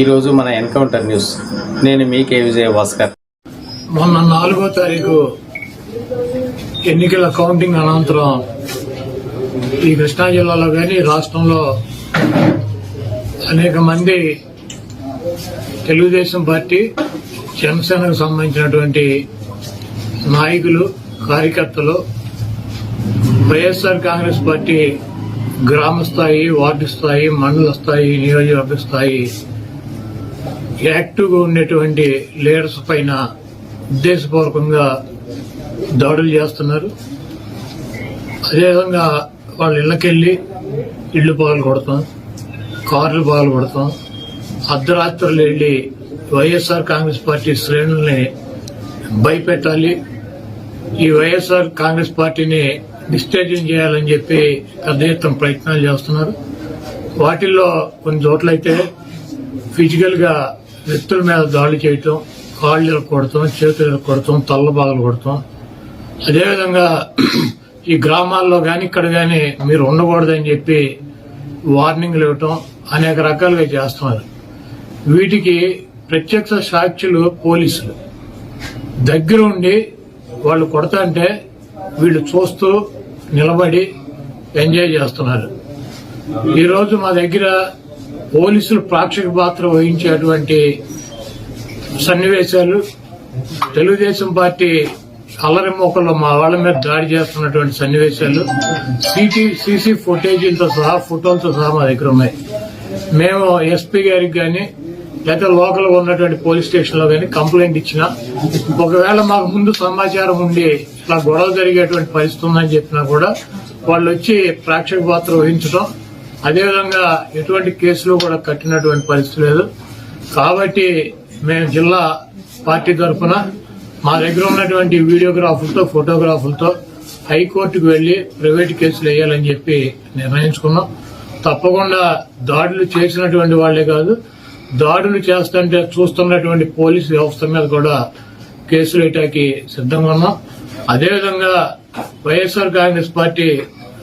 ఈరోజు మన encounter news. నేను మీ కే విజయ భాస్కర్. మొన్న నాలుగో తారీఖు ఎన్నికల కౌంటింగ్ అనంతరం ఈ కృష్ణా జిల్లాలో కానీ రాష్ట్రంలో అనేక మంది తెలుగుదేశం పార్టీ జనసేనకు సంబంధించినటువంటి నాయకులు కార్యకర్తలు వైఎస్ఆర్ కాంగ్రెస్ పార్టీ గ్రామ స్థాయి వార్డు స్థాయి మండల స్థాయి నియోజకవర్గ స్థాయి యాక్టివ్గా ఉండేటువంటి లీడర్స్ పైన ఉద్దేశపూర్వకంగా దాడులు చేస్తున్నారు. అదేవిధంగా వాళ్ళ ఇళ్ళకెళ్ళి ఇళ్ళు పగలు కొడతాం కార్లు పగలు కొడతాం అర్ధరాత్రులు వెళ్ళి వైఎస్ఆర్ కాంగ్రెస్ పార్టీ శ్రేణుల్ని భయపెట్టాలి. ఈ వైఎస్ఆర్ కాంగ్రెస్ పార్టీని డిస్టేజింగ్ చేయాలని చెప్పి పెద్ద ఎత్తున ప్రయత్నాలు చేస్తున్నారు. వాటిల్లో కొన్ని చోట్లయితే ఫిజికల్గా వ్యక్తుల మీద దాడి చేయటం కాళ్ళు కొడతాం చేతులు కొడతాం తల్ల బాధలు కొడతాం అదేవిధంగా ఈ గ్రామాల్లో కానీ ఇక్కడ కానీ మీరు ఉండకూడదని చెప్పి వార్నింగ్లు ఇవ్వటం అనేక రకాలుగా చేస్తున్నారు. వీటికి ప్రత్యక్ష సాక్షులు పోలీసులు. దగ్గర ఉండి వాళ్ళు కొడతాంటే వీళ్ళు చూస్తూ నిలబడి ఎంజాయ్ చేస్తున్నారు. ఈరోజు మా దగ్గర పోలీసులు ప్రాక్షిక పాత్ర వహించేటువంటి సన్నివేశాలు. తెలుగుదేశం పార్టీ అల్లరి మోకల్లో మా వాళ్ళ మీద దాడి చేస్తున్నటువంటి సన్నివేశాలు. సిటీ సీసీ ఫుటేజీలతో సహా ఫోటోలతో సహా మా దగ్గర ఉన్నాయి. మేము ఎస్పీ గారికి కానీ లేదా లోకల్ ఉన్నటువంటి పోలీస్ స్టేషన్లో కానీ కంప్లైంట్ ఇచ్చినా ఒకవేళ మాకు ముందు సమాచారం ఉండి ఇట్లా గొడవ జరిగేటువంటి పరిస్థితి ఉందని చెప్పినా కూడా వాళ్ళు వచ్చి ప్రేక్షక పాత్ర వహించడం అదేవిధంగా ఎటువంటి కేసులు కూడా కట్టినటువంటి పరిస్థితి లేదు. కాబట్టి మేము జిల్లా పార్టీ తరఫున మా దగ్గర ఉన్నటువంటి వీడియోగ్రాఫులతో ఫోటోగ్రాఫులతో హైకోర్టుకు వెళ్ళి ప్రైవేట్ కేసులు వేయాలని చెప్పి నిర్ణయించుకున్నాం. తప్పకుండా దాడులు చేసినటువంటి వాళ్ళే కాదు దాడులు చేస్తుంటే చూస్తున్నటువంటి పోలీసు వ్యవస్థ మీద కూడా కేసులు వేయటానికి సిద్ధంగా ఉన్నాం. అదేవిధంగా వైఎస్ఆర్ కాంగ్రెస్ పార్టీ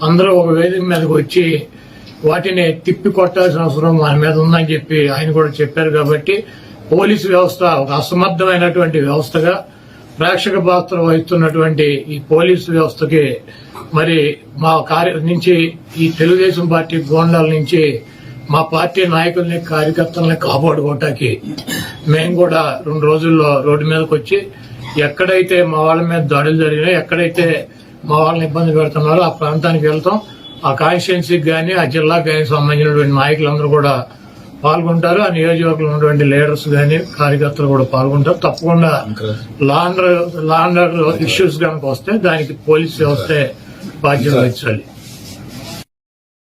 అందరూ ఒక వేదిక మీదకి వచ్చి వాటిని తిప్పి కొట్టాల్సిన అవసరం మన మీద ఉందని చెప్పి ఆయన కూడా చెప్పారు కాబట్టి పోలీసు వ్యవస్థ ఒక అసమర్థమైనటువంటి వ్యవస్థగా ప్రేక్షక పాత్ర వహిస్తున్నటువంటి ఈ పోలీసు వ్యవస్థకి మరి మా కార్య నుంచి ఈ తెలుగుదేశం పార్టీ గోండాల నుంచి మా పార్టీ నాయకుల్ని కార్యకర్తల్ని కాపాడుకోవటానికి మేము కూడా రెండు రోజుల్లో రోడ్డు మీదకి వచ్చి ఎక్కడైతే మా వాళ్ళ మీద దాడులు జరిగినాయో ఎక్కడైతే మా వాళ్ళని ఇబ్బంది పెడుతున్నారు ఆ ప్రాంతానికి వెళ్తాం. ఆ కాన్స్టిట్యున్సీకి కానీ ఆ జిల్లాకు కానీ సంబంధించినటువంటి నాయకులందరూ కూడా పాల్గొంటారు. ఆ నియోజకవర్గంలో ఉన్నటువంటి లీడర్స్ కానీ కార్యకర్తలు కూడా పాల్గొంటారు. తప్పకుండా లాండర్ లాండర్ ఇష్యూస్ కనుక వస్తే దానికి పోలీస్ వస్తే బాధ్యత వహించాలి.